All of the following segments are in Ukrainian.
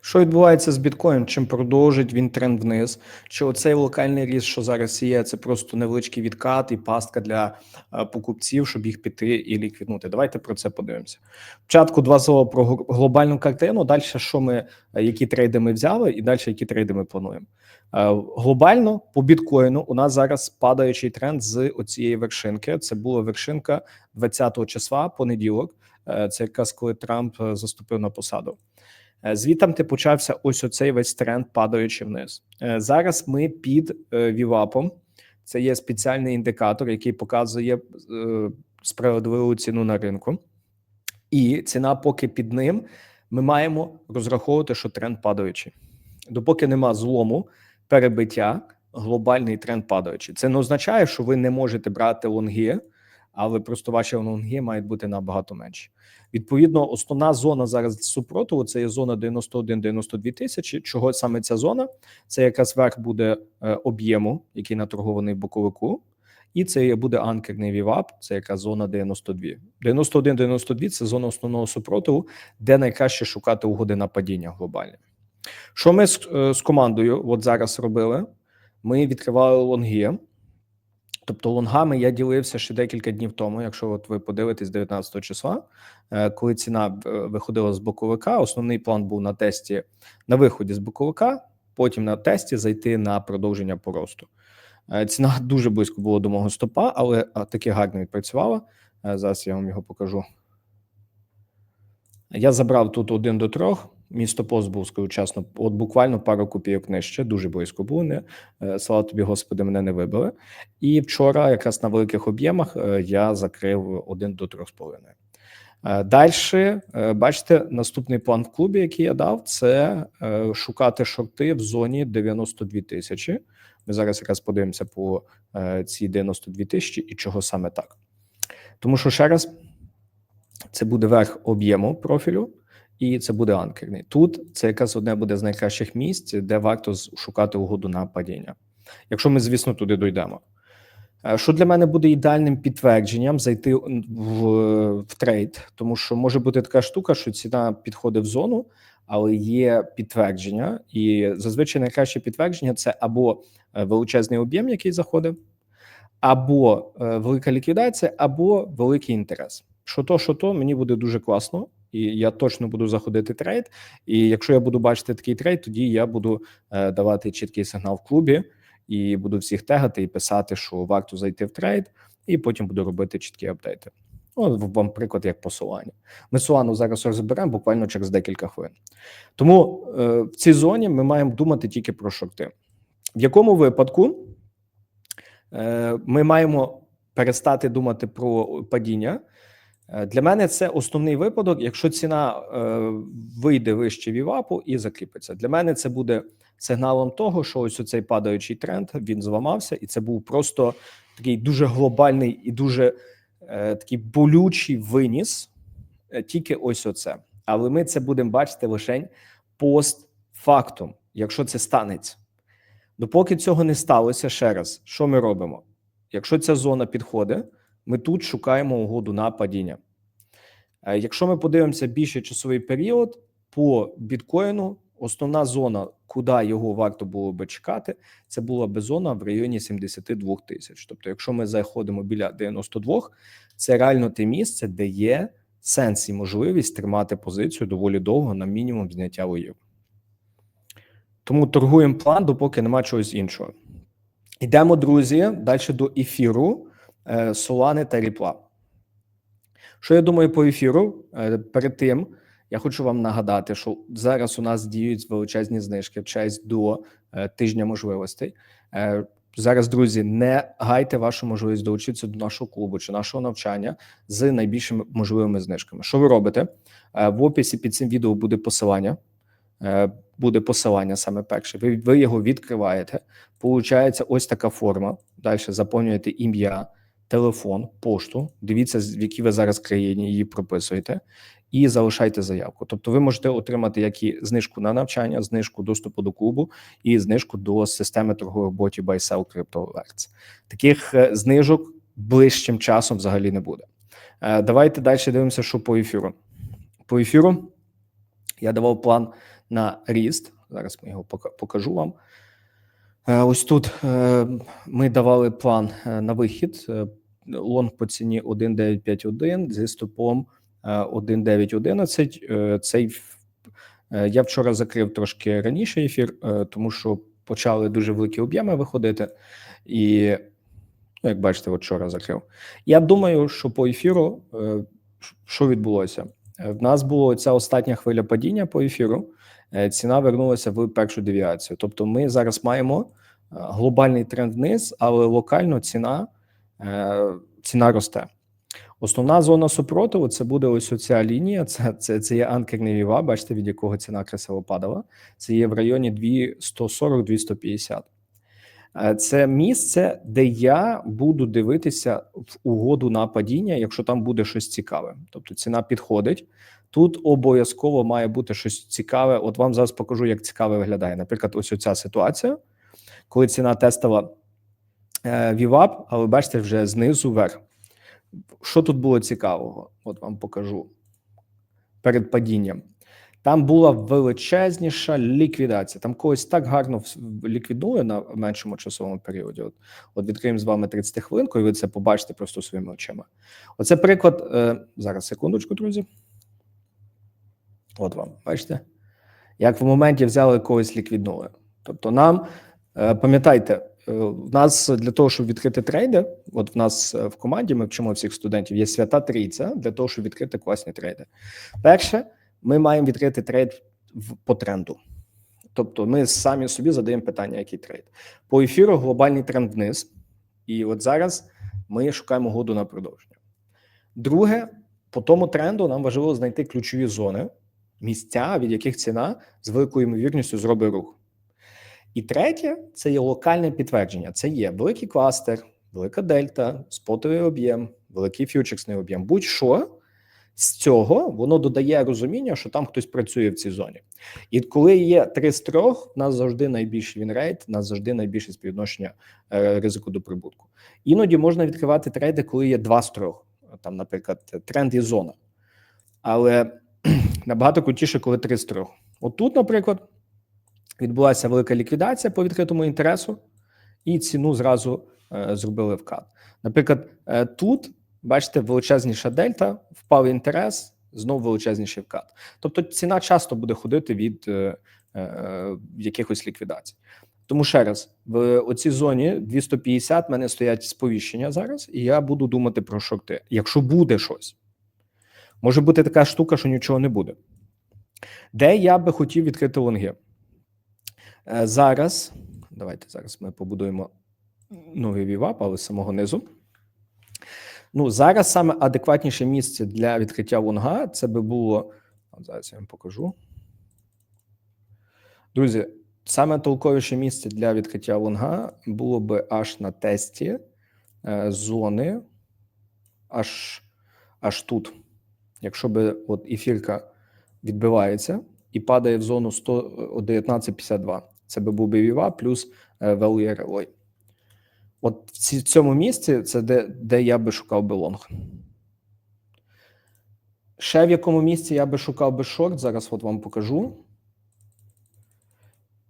Що відбувається з біткоїном? Чим продовжить він тренд вниз? Чи оцей локальний ріст, що зараз є, це просто невеличкий відкат і пастка для е, покупців, щоб їх піти і ліквіднути? Давайте про це подивимося. Спочатку два слова про гл- глобальну картину. Далі що ми, е, які трейди ми взяли, і далі які трейди ми плануємо. Е, Глобально по біткоїну у нас зараз падаючий тренд з оцієї вершинки. Це була вершинка 20 числа, понеділок. Це якраз коли Трамп заступив на посаду. Е, Звідти почався ось оцей весь тренд, падаючи вниз. Е, Зараз ми під е, вівапом. Це є спеціальний індикатор, який показує е, справедливу ціну на ринку. І ціна, поки під ним, ми маємо розраховувати, що тренд падаючий. Допоки нема злому, перебиття, глобальний тренд падаючий. Це не означає, що ви не можете брати лонги, але просто ваші лонги мають бути набагато менші. Відповідно, основна зона зараз супротиву це є зона 91-92 тисячі. Чого саме ця зона? Це якраз верх буде е, об'єму, який наторгований в боковику, і це буде анкерний вівап, це яка зона 92. 91-92 – це зона основного супротиву, де найкраще шукати угоди на падіння глобальне. Що ми з, е, з командою от зараз робили? Ми відкривали лонги. Тобто лонгами я ділився ще декілька днів тому. Якщо от ви подивитесь 19 числа, е, коли ціна е, виходила з боковика, основний план був на тесті на виході з боковика, потім на тесті зайти на продовження поросту. Е, ціна дуже близько була до мого стопа, але таки гарно відпрацювала. Зараз я вам його покажу. Я забрав тут один до трьох. Місто Пост був скорочасно, от буквально пару копійок нижче, дуже близько було. Не е, слава тобі, господи, мене не вибили. І вчора, якраз на великих об'ємах, е, я закрив один до трьох з половиною. Е, Далі бачите, наступний план в клубі, який я дав, це шукати шорти в зоні 92 тисячі. Ми зараз якраз подивимося по цій 92 тисячі і чого саме так. Тому що ще раз це буде верх об'єму профілю і це буде анкерний. Тут це якраз одне буде з найкращих місць, де варто шукати угоду на падіння. Якщо ми, звісно, туди дійдемо. Е, Що для мене буде ідеальним підтвердженням зайти в, в трейд, тому що може бути така штука, що ціна підходить в зону, але є підтвердження, і зазвичай найкраще підтвердження це або е, величезний об'єм, який заходить, або е, велика ліквідація, або великий інтерес. Що то, що то, мені буде дуже класно, і я точно буду заходити трейд. І якщо я буду бачити такий трейд, тоді я буду е, давати чіткий сигнал в клубі і буду всіх тегати і писати, що варто зайти в трейд, і потім буду робити чіткі апдейти. Ну, вам приклад як посилання. Ми Солану зараз розберемо буквально через декілька хвилин. Тому е, в цій зоні ми маємо думати тільки про шорти. В якому випадку е, ми маємо перестати думати про падіння? Е, Для мене це основний випадок, якщо ціна е, вийде вище вівапу і закріпиться. Для мене це буде сигналом того, що ось цей падаючий тренд він зламався, і це був просто такий дуже глобальний і дуже е, такий болючий виніс. Тільки ось оце. Але ми це будемо бачити лише постфактум, якщо це станеться. Допоки цього не сталося, ще раз, що ми робимо? Якщо ця зона підходить, ми тут шукаємо угоду на падіння. Е, Якщо ми подивимося більший часовий період по біткоїну, основна зона, куди його варто було би чекати, це була би зона в районі 72 тисяч. Тобто, якщо ми заходимо біля 92, це реально те місце, де є сенс і можливість тримати позицію доволі довго на мінімум зняття лоїв. Тому торгуємо план, допоки немає чогось іншого. Йдемо, друзі, далі до ефіру, е, Солани та Ріпла. Що я думаю по ефіру? Е, Перед тим я хочу вам нагадати, що зараз у нас діють величезні знижки в честь до е, тижня можливостей. Е, Зараз, друзі, не гайте вашу можливість долучитися до нашого клубу чи нашого навчання з найбільшими можливими знижками. Що ви робите? Е, В описі під цим відео буде посилання. Е, Буде посилання саме перше. Ви, ви його відкриваєте. Получається ось така форма. Далі заповнюєте ім'я, телефон, пошту. Дивіться, в якій ви зараз країні її прописуєте, і залишайте заявку. Тобто, ви можете отримати як і знижку на навчання, знижку доступу до клубу і знижку до системи торгових ботів Buy Sell Crypto Alerts. Таких е, знижок ближчим часом взагалі не буде. Е, Давайте далі дивимося, що по ефіру. По ефіру Я давав план на ріст. Зараз ми його покажу вам. Е, Ось тут ми давали план на вихід. Е, Лонг по ціні 1,951 зі стопом е, 1,911. Е, Цей е, я вчора закрив трошки раніше ефір, е, тому що почали дуже великі об'єми виходити. І, ну, як бачите, вчора закрив. Я думаю, що по ефіру е, що відбулося? Е, В нас була ця остання хвиля падіння по ефіру. Е, Ціна вернулася в першу девіацію. Тобто, ми зараз маємо е, глобальний тренд вниз, але локально ціна, е, ціна росте. Основна зона супротиву це буде ось оця лінія. Це, це, це є анкерний віва, бачите, від якого ціна красиво падала. Це є в районі 240-250. Е, Це місце, де я буду дивитися в угоду на падіння, якщо там буде щось цікаве. Тобто ціна підходить. Тут обов'язково має бути щось цікаве. От вам зараз покажу, як цікаве виглядає. Наприклад, ось оця ситуація, коли ціна тестила е, VWAP, але бачите, вже знизу вверх. Що тут було цікавого? От вам покажу перед падінням. Там була величезніша ліквідація. Там когось так гарно ліквідує на меншому часовому періоді. От, от відкриємо з вами 30 хвилинку, і ви це побачите просто своїми очима. Оце приклад. Е, зараз секундочку, друзі. От вам, бачите, як в моменті взяли когось ліквіднули. Тобто, нам е, пам'ятайте, е, в нас для того, щоб відкрити трейди, от в нас е, в команді ми вчимо всіх студентів, є свята трійця для того, щоб відкрити класні трейди. Перше, ми маємо відкрити трейд по тренду. Тобто, ми самі собі задаємо питання, який трейд. По ефіру глобальний тренд вниз. І от зараз ми шукаємо году на продовження. Друге, по тому тренду нам важливо знайти ключові зони, місця, від яких ціна з великою ймовірністю зробить рух. І третє це є локальне підтвердження. Це є великий кластер, велика дельта, спотовий об'єм, великий фьючерсний об'єм. Будь-що з цього воно додає розуміння, що там хтось працює в цій зоні. І коли є три з трьох, у нас завжди найбільший вінрейт, у нас завжди найбільше співвідношення е, ризику до прибутку. Іноді можна відкривати трейди, коли є два з трьох. Там, наприклад, тренд і зона. Але набагато крутіше, коли три з трьох. Отут, наприклад, відбулася велика ліквідація по відкритому інтересу, і ціну зразу е, зробили вкат. Наприклад, е, тут бачите, величезніша дельта, впав інтерес, знову величезніший вкат. Тобто ціна часто буде ходити від е, е, якихось ліквідацій. Тому ще раз, в оцій зоні 250 в мене стоять сповіщення зараз, і я буду думати про шорти. Якщо буде щось, може бути така штука, що нічого не буде. Де я би хотів відкрити лонги? Е, Зараз, давайте зараз ми побудуємо новий вівап, але з самого низу. Ну, зараз саме адекватніше місце для відкриття лонга це би було. Зараз я вам покажу. Друзі, саме толковіше місце для відкриття лонга було би аж на тесті е, зони, аж, аж тут. Якщо би от ефірка відбивається і падає в зону 119,52, це би був BVA плюс е, value RLI. От в цьому місці це де, де я би шукав би лонг. Ще в якому місці я би шукав би шорт, зараз от вам покажу.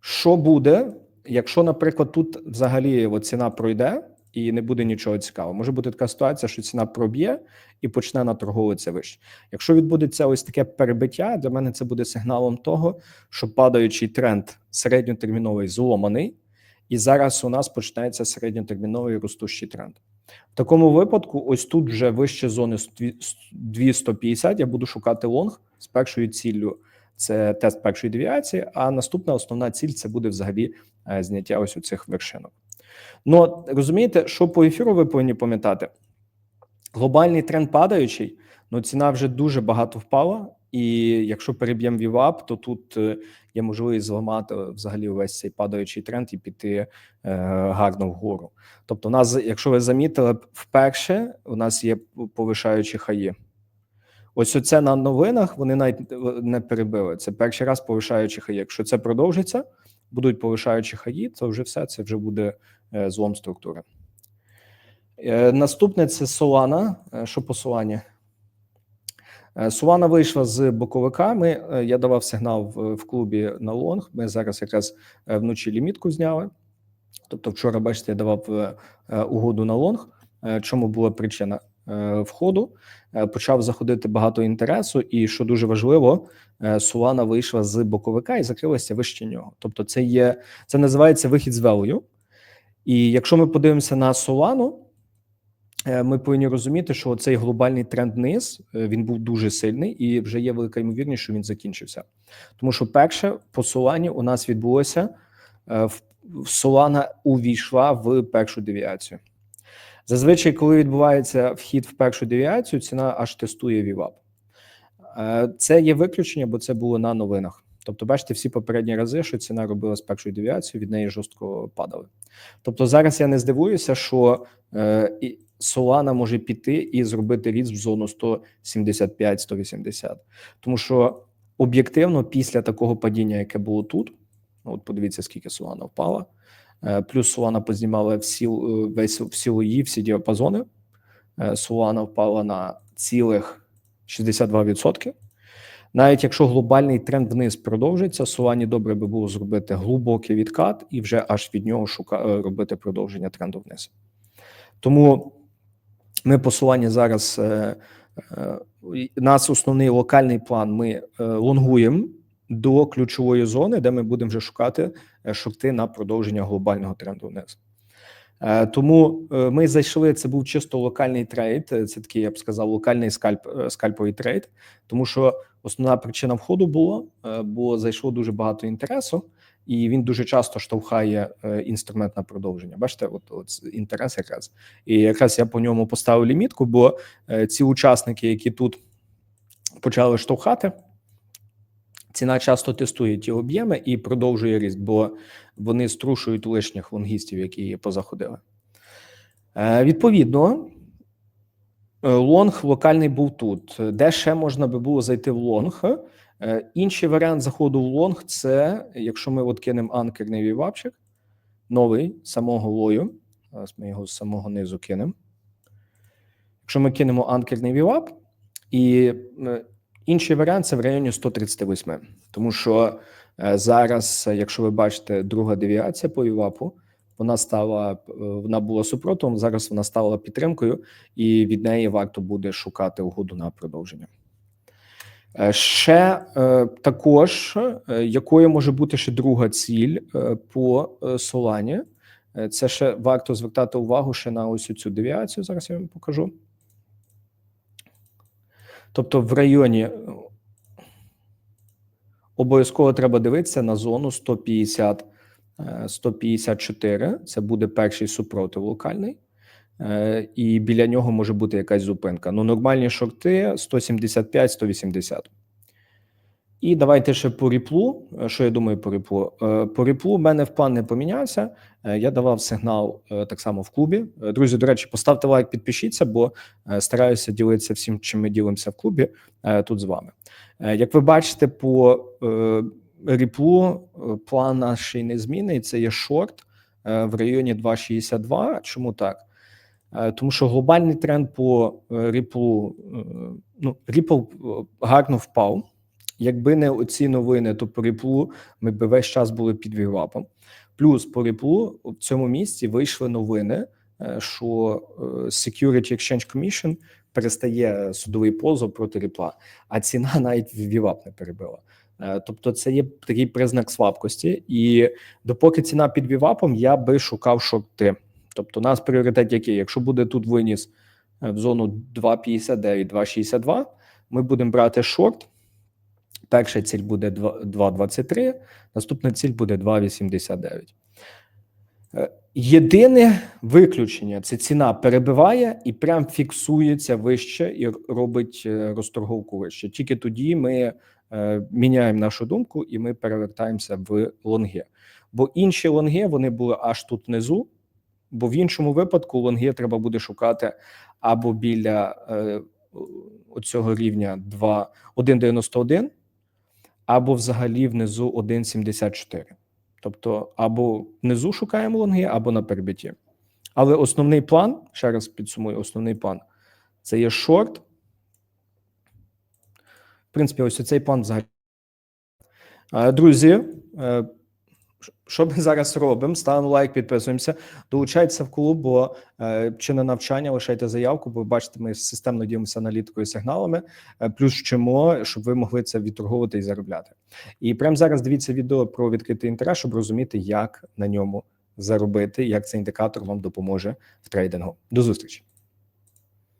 Що буде, якщо, наприклад, тут взагалі ціна пройде і не буде нічого цікавого? Може бути така ситуація, що ціна проб'є і почне наторговуватися вище. Якщо відбудеться ось таке перебиття, для мене це буде сигналом того, що падаючий тренд середньотерміновий зломаний, і зараз у нас починається середньотерміновий ростущий тренд. В такому випадку, ось тут вже вище зони 250, я буду шукати лонг з першою ціллю. Це тест першої девіації, а наступна основна ціль це буде взагалі е, зняття ось у цих вершинок. Ну розумієте, що по ефіру ви повинні пам'ятати? Глобальний тренд падаючий, ну ціна вже дуже багато впала, і якщо переб'ємо VWAP, то тут е, є можливість зламати взагалі увесь цей падаючий тренд і піти е, гарно вгору. Тобто, у нас, якщо ви замітили, вперше у нас є повишаючі хаї. Ось оце на новинах вони навіть не перебили. Це перший раз повишаючі хаї. Якщо це продовжиться, будуть повишаючі хаї, то вже все це вже буде е, злом структури. Е, наступне це Solana. Е, Що по Solana? Е, Сулана вийшла з боковика. Ми, е, я давав сигнал в, в клубі на лонг. Ми зараз якраз е, вночі лімітку зняли. Тобто, вчора, бачите, я давав е, е, угоду на лонг. Е, Чому була причина е, входу? Е, Почав заходити багато інтересу, і що дуже важливо, е, Сулана вийшла з боковика і закрилася вище нього. Тобто, це є це називається вихід з value. І якщо ми подивимося на Солану, е, ми повинні розуміти, що цей глобальний тренд вниз е, він був дуже сильний, і вже є велика ймовірність, що він закінчився. Тому що перше по Солані у нас відбулося е, Солана увійшла в першу девіацію. Зазвичай, коли відбувається вхід в першу девіацію, ціна аж тестує VWAP. Це є виключення, бо це було на новинах. Тобто, бачите, всі попередні рази, що ціна робила з першою девіацією, від неї жорстко падали. Тобто, зараз я не здивуюся, що е, Solana може піти і зробити ріст в зону 175-180. Тому що об'єктивно, після такого падіння, яке було тут, ну, от подивіться, скільки Solana впала. Е, Плюс Solana познімала всі, е, весь всі лої, всі діапазони. Е, Solana впала на цілих 62%. Навіть якщо глобальний тренд вниз продовжиться, Солані добре би було зробити глибокий відкат і вже аж від нього шука, е, робити продовження тренду вниз. Тому ми по Солані зараз е, е, нас основний локальний план. Ми е, лонгуємо до ключової зони, де ми будемо вже шукати е, шорти на продовження глобального тренду вниз. Е, Тому е, ми зайшли. Це був чисто локальний трейд. е, Це такий, я б сказав, локальний скальп скальповий трейд, тому що основна причина входу була, бо зайшло дуже багато інтересу, і він дуже часто штовхає інструмент на продовження. Бачите, от, от інтерес якраз. І якраз я по ньому поставив лімітку, бо ці учасники, які тут почали штовхати. Ціна часто тестує ті об'єми і продовжує ріст, бо вони струшують лишніх лонгістів, які позаходили. Е, відповідно, е, лонг локальний був тут. Де ще можна би було зайти в лонг? Е, інший варіант заходу в лонг це якщо ми от кинемо анкерний вівапчик, новий самого лою. Зараз ми його з самого низу кинемо. Якщо ми кинемо анкерний вівап, і інший варіант це в районі 138, тому що е, зараз, е, якщо ви бачите, друга девіація по вівапу, вона стала е, вона була супротивом. Зараз вона стала підтримкою, і від неї варто буде шукати угоду на продовження. Ще також, якою може бути ще друга ціль по Солані, це ще варто звертати увагу ще на ось цю девіацію. Зараз я вам покажу. Тобто, в районі е, обов'язково треба дивитися на зону 150 е, 154. Це буде перший супротив локальний. Е, І біля нього може бути якась зупинка. Ну, нормальні шорти 175-180. І давайте ще по ріплу. Е, Що я думаю по ріплу? Е, По ріплу в мене в план не помінявся. Е, Я давав сигнал так само в клубі. Друзі, до речі, поставте лайк, підпишіться, бо стараюся ділитися всім, чим ми ділимося в клубі тут з вами. Як ви бачите, по ріплу план наш не змінний. Це є шорт в районі 2,62. Чому так? Тому що глобальний тренд по ріплу, ну, ріпл гарно впав. Якби не оці новини, то по ріплу ми б весь час були під вівапом. Плюс по ріплу в цьому місці вийшли новини, е, що е, Security Exchange Commission перестає судовий позов проти ріпла, а ціна навіть вівап не перебила. Е, Тобто, це є такий признак слабкості, і допоки ціна під вівапом, я би шукав шорти. Тобто, у нас пріоритет який? Якщо буде тут виніс в зону 2,59, 2,62, ми будемо брати шорт. Перша ціль буде 2,23, наступна ціль буде 2,89. Е, Єдине виключення це ціна перебиває і прям фіксується вище і робить е, розторговку вище. Тільки тоді ми е, міняємо нашу думку і ми перевертаємося в лонги. Бо інші лонги вони були аж тут внизу, бо в іншому випадку лонги треба буде шукати або біля е, оцього рівня 2, 1,91, або взагалі внизу 1,74. Тобто, або внизу шукаємо лонги, або на перебитті. Але основний план, ще раз підсумую, основний план це є шорт В принципі, ось цей план взагалі. Е, Друзі, е, що ми зараз робимо? Ставимо лайк, підписуємося, долучайтеся в клуб, бо е, чи на навчання лишайте заявку, бо бачите, ми системно ділимося аналітикою сигналами, е, плюс вчимо, щоб ви могли це відторговувати і заробляти. І прямо зараз дивіться відео про відкритий інтерес, щоб розуміти, як на ньому заробити, як цей індикатор вам допоможе в трейдингу. До зустрічі.